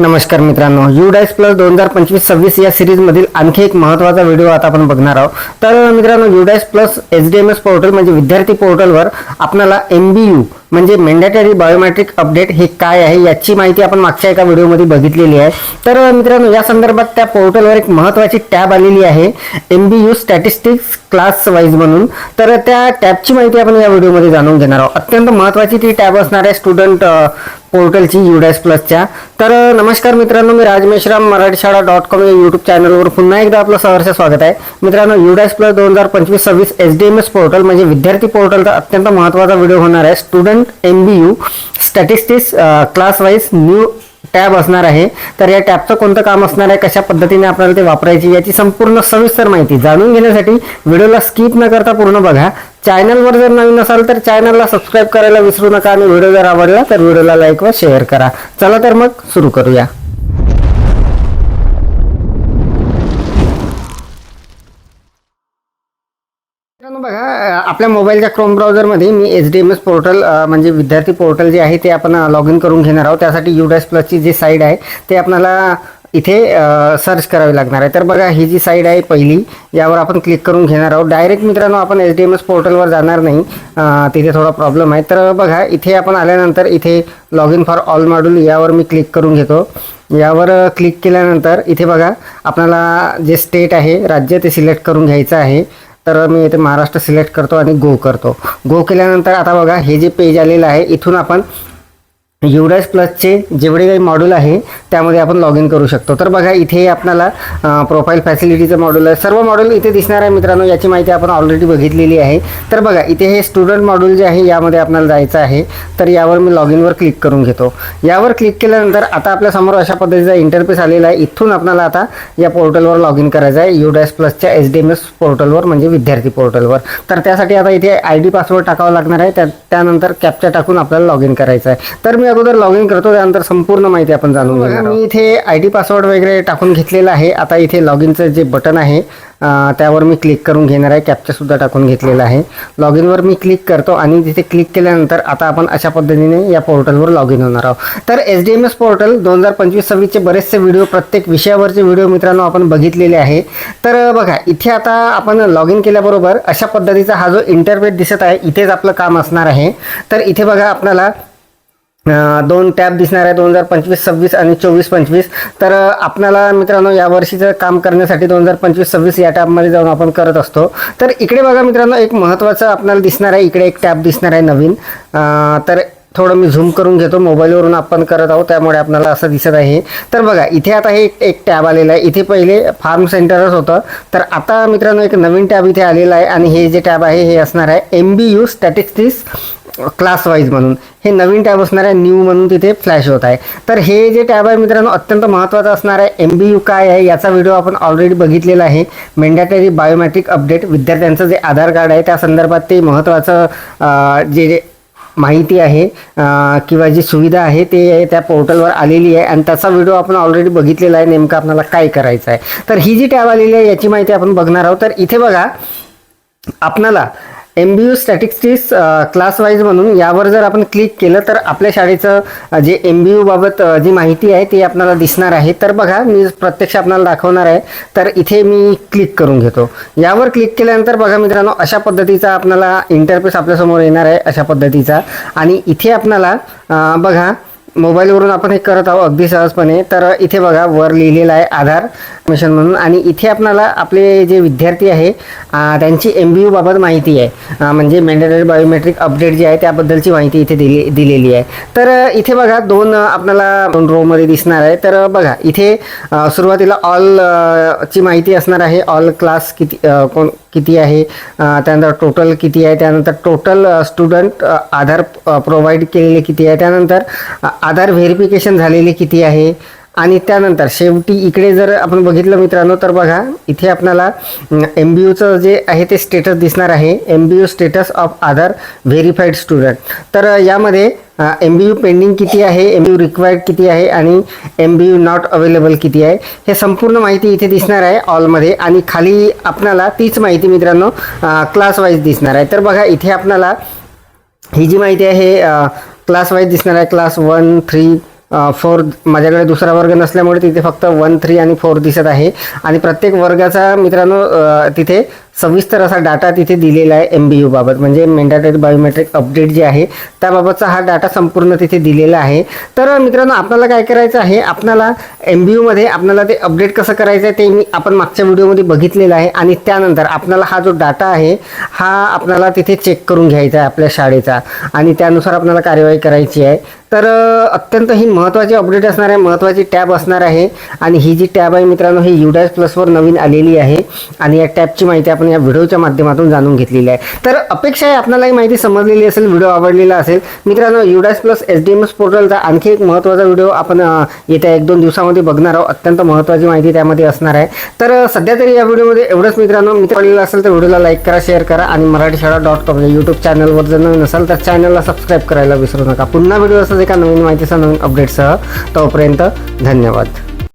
नमस्कार मित्रांनो U DISE plus दोन हजार पंचवीस सव्वीस या सिरीजमधील आणखी एक महत्त्वाचा व्हिडिओ आता आपण बघणार आहोत. तर मित्रांनो U DISE plus H D M S portal म्हणजे विद्यार्थी पोर्टलवर आपल्याला एम बी यू म्हणजे मेंडेटरी बायोमेट्रिक अपडेट हे काय आहे याची माहिती आपण मागच्या एका व्हिडिओमध्ये बघितलेली आहे. तर मित्रांनो या संदर्भात त्या पोर्टलवर एक महत्त्वाची टॅब आलेली आहे M B U statistics class wise म्हणून. तर त्या टॅबची माहिती आपण या व्हिडिओमध्ये जाणून घेणार आहोत. अत्यंत महत्त्वाची ती टॅब असणार आहे स्टुडंट पोर्टलची युडॅस प्लसच्या तर नमस्कार मित्रांनो मी राज मेश्राम मराठी शाळा डॉट कॉम या यूट्यूब चॅनलवर पुन्हा एकदा आपलं सहर्ष स्वागत आहे. मित्रांनो युडॅस प्लस दोन हजार पंचवीस सव्वीस S D M S portal म्हणजे विद्यार्थी पोर्टलचा अत्यंत महत्त्वाचा व्हिडिओ होणार आहे. Student M B U statistics class wise new tab असणार आहे. तर या टॅबचं कोणतं काम असणार आहे कशा पद्धतीने आपल्याला ते वापरायची याची संपूर्ण सविस्तर माहिती जाणून घेण्यासाठी व्हिडिओला स्किप न करता पूर्ण बघा. चॅनलवर जर नवीन असाल तर चॅनलला सबस्क्राईब करायला विसरू नका आणि व्हिडिओ जर आवडला तर व्हिडिओला लाईक व शेअर करा. चला तर मग सुरू करूया. बघा आपल्या मोबाईलच्या क्रोम ब्राउझरमध्ये मी H D M S portal म्हणजे विद्यार्थी पोर्टल जे आहे ते आपण लॉग इन करून घेणार आहोत. त्यासाठी यू डॅश प्लसची जी साईड आहे ते आपल्याला इथे सर्च करावी लागणार आहे. तर बघा ही जी साईड आहे पहिली यावर आपण क्लिक करून घेणार आहोत. डायरेक्ट मित्रांनो आपण एच डी एम एस पोर्टलवर जाणार नाही. तिथे थोडा प्रॉब्लेम आहे. तर बघा इथे आपण आल्यानंतर इथे log in for all module यावर मी क्लिक करून घेतो. यावर क्लिक केल्यानंतर इथे बघा आपल्याला जे स्टेट आहे राज्य ते सिलेक्ट करून घ्यायचं आहे. तर मी इथे महाराष्ट्र सिलेक्ट करतो आणि गो करतो. गो केल्यानंतर आता बघा हे जे पेज आलेलं आहे इथून आपण युडास प्लसचे जेवढे काही मॉड्यूल आहे त्यामध्ये आपण लॉग इन करू शकतो. तर बघा इथे आपल्याला प्रोफाईल फॅसिलिटीचं मॉड्यूल आहे. सर्व मॉड्यूल इथे दिसणार आहे मित्रांनो याची माहिती आपण ऑलरेडी बघितलेली आहे. तर बघा इथे हे स्टुडंट मॉड्यूल जे आहे यामध्ये आपल्याला जायचं आहे. तर यावर मी लॉग इनवर क्लिक करून घेतो. यावर क्लिक केल्यानंतर आता आपल्यासमोर अशा पद्धतीचा इंटरफेस आलेला आहे. इथून आपल्याला आता या पोर्टलवर लॉग इन करायचं आहे. युडॅस प्लसच्या एच डी एम एस पोर्टलवर म्हणजे विद्यार्थी पोर्टलवर तर त्यासाठी आता इथे आय डी पासवर्ड टाकावा लागणार आहे. त्या त्यानंतर कॅप्चा टाकून आपल्याला लॉग इन करायचं आहे. तर मी अगोदर लॉग इन करतो त्यानंतर संपूर्ण माहिती आपण जाणून घेणार मी इथे आय डी पासवर्ड वगैरे टाकून घेतलेलं आहे. आता इथे लॉग इनचं जे बटन आहे त्यावर मी क्लिक करून घेणार आहे. कॅप्चा सुद्धा टाकून घेतलेला आहे. लॉग इनवर मी क्लिक करतो आणि तिथे क्लिक केल्यानंतर आता आपण अशा पद्धतीने या पोर्टलवर लॉग इन होणार आहोत. तर H D M S portal दोन हजार पंचवीस सव्वीसचे बरेचसे व्हिडिओ प्रत्येक विषयावरचे व्हिडिओ मित्रांनो आपण बघितलेले आहे. तर बघा इथे आता आपण लॉग इन केल्याबरोबर अशा पद्धतीचा हा जो इंटरफेस दिसत आहे इथेच आपलं काम असणार आहे. तर इथे बघा आपल्याला दोन टॅब दिसणार आहे दोन हजार पंचवीस सव्वीस आणि चोवीस पंचवीस. तर आपल्याला मित्रांनो या वर्षीचं काम करण्यासाठी दोन हजार पंचवीस सव्वीस या टॅबमध्ये जाऊन आपण करत असतो. तर इकडे बघा मित्रांनो एक महत्त्वाचं आपल्याला दिसणार आहे. इकडे एक टॅब दिसणार आहे नवीन. तर थोडं मी झूम करून घेतो. मोबाईलवरून आपण करत आहोत त्यामुळे आपल्याला असं दिसत आहे. तर बघा इथे आता हे एक एक टॅब आलेला आहे. इथे पहिले फार्म सेंटरच होतं. तर आता मित्रांनो एक नवीन टॅब इथे आलेला आहे आणि हे जे टॅब आहे हे असणार आहे M B U statistics class wise म्हणून. हे नवीन टॅब असणार आहे न्यू म्हणून तिथे फ्लॅश होत आहे. तर हे जे टॅब आहे मित्रांनो अत्यंत महत्त्वाचं असणार आहे. एम बी यू काय आहे याचा व्हिडिओ आपण ऑलरेडी बघितलेला आहे. मेंडेटरी बायोमॅट्रिक अपडेट विद्यार्थ्यांचं जे आधार कार्ड आहे त्या संदर्भात ते महत्त्वाचं जे जे माहिती आहे किंवा जी सुविधा आहे ते त्या पोर्टलवर आलेली आहे. आणि त्याचा व्हिडिओ आपण ऑलरेडी बघितलेला आहे नेमकं आपल्याला काय करायचं आहे. तर ही जी टॅब आलेली आहे याची माहिती आपण बघणार आहोत. तर इथे बघा आपणाला M B U statistics class wise म्हणून यावर जर आपण क्लिक केलं तर आपल्या शाळेचं uh, जे एम बी यूबाबत uh, जी माहिती आहे ती आपल्याला दिसणार आहे. तर बघा मी प्रत्यक्ष आपल्याला दाखवणार आहे. तर इथे मी क्लिक करून घेतो. यावर क्लिक केल्यानंतर बघा मित्रांनो अशा पद्धतीचा आपल्याला इंटरफेस आपल्यासमोर येणार आहे अशा पद्धतीचा. आणि इथे आपल्याला uh, बघा मोबाईलवरून आपण हे करत आहोत अगदी सहजपणे. तर इथे बघा वर लिहिलेलं आहे आधार मिशन म्हणून. आणि इथे आपणाला आपले जे विद्यार्थी आहे त्यांची एम बी यूबाबत माहिती आहे. म्हणजे मेंडेटरी बायोमेट्रिक अपडेट जे आहे त्याबद्दलची माहिती इथे दिली दिलेली आहे. तर इथे बघा दोन आपल्याला दोन रोमध्ये दिसणार आहे. तर बघा इथे सुरुवातीला ऑल ची माहिती असणार आहे. ऑल क्लास किती कोण किती आहे? त्यानंतर टोटल किती आहे? त्यानंतर टोटल स्टुडंट आधार प्रोव्हाइड केलेले किती आहे? त्यानंतर आधार व्हेरिफिकेशन झालेले किती आहे? आणि त्यानंतर शेवटी इकडे जर आपण बघितलं मित्रांनो तर बघा इथे आपल्याला एम बी यूचं जे आहे ते स्टेटस दिसणार आहे. M B U status of Aadhaar verified student तर यामध्ये एम बी यू पेंडिंग किती आहे एम बी यू रिक्वायर्ड किती आहे आणि M B U not available किती आहे हे संपूर्ण माहिती इथे दिसणार आहे ऑलमध्ये आणि खाली आपणाला तीच माहिती मित्रांनो क्लासवाईज दिसणार आहे. तर बघा इथे आपणाला ही जी माहिती आहे क्लास वाईज दिसणार आहे. क्लास वन थ्री फोर माझ्याकडे दुसरा वर्ग नसल्यामुळे तिथे फक्त वन थ्री आणि फोर दिसत आहे. आणि प्रत्येक वर्गाचा मित्रांनो तिथे सविस्तर असा डाटा तिथे दिलेला आहे एम बी यूबाबत म्हणजे मेंडाटेड बायोमेट्रिक अपडेट जे आहे त्याबाबतचा हा डाटा संपूर्ण तिथे दिलेला आहे. तर मित्रांनो आपल्याला काय करायचं आहे? आपल्याला एम बी यूमध्ये आपल्याला ते अपडेट कसं करायचं आहे ते मी आपण मागच्या व्हिडिओमध्ये बघितलेलं आहे. आणि त्यानंतर आपल्याला हा जो डाटा आहे हा आपल्याला तिथे चेक करून घ्यायचा आहे आपल्या शाळेचा. आणि त्यानुसार आपल्याला कार्यवाही करायची आहे. तर अत्यंत ही महत्त्वाची अपडेट असणार आहे महत्त्वाची टॅब असणार आहे. आणि ही जी टॅब आहे मित्रांनो ही युडॅश प्लसवर नवीन आलेली आहे. आणि या टॅबची माहिती आपण या व्हिडिओच्या माध्यमातून जाणून घेतलेली आहे. तर अपेक्षा आहे आपल्याला ही माहिती समजलेली असेल व्हिडिओ आवडलेला असेल. मित्रांनो UDISE plus S D M S पोर्टलचा आणखी एक महत्त्वाचा व्हिडिओ आपण येत्या एक दोन दिवसामध्ये बघणार आहोत. अत्यंत महत्त्वाची माहिती त्यामध्ये असणार आहे. तर सध्या तरी या व्हिडिओमध्ये एवढंच मित्रांनो. मित्र आवडलेला असेल तर व्हिडिओला लाईक करा शेअर करा आणि मराठी शाळा डॉट कॉम यूट्यूब चॅनलवर जर नवीन असाल तर चॅनलला सबस्क्राईब करायला विसरू नका. पुन्हा व्हिडिओ असंच एका नवीन माहितीसह नवीन अपडेटसह तोपर्यंत धन्यवाद.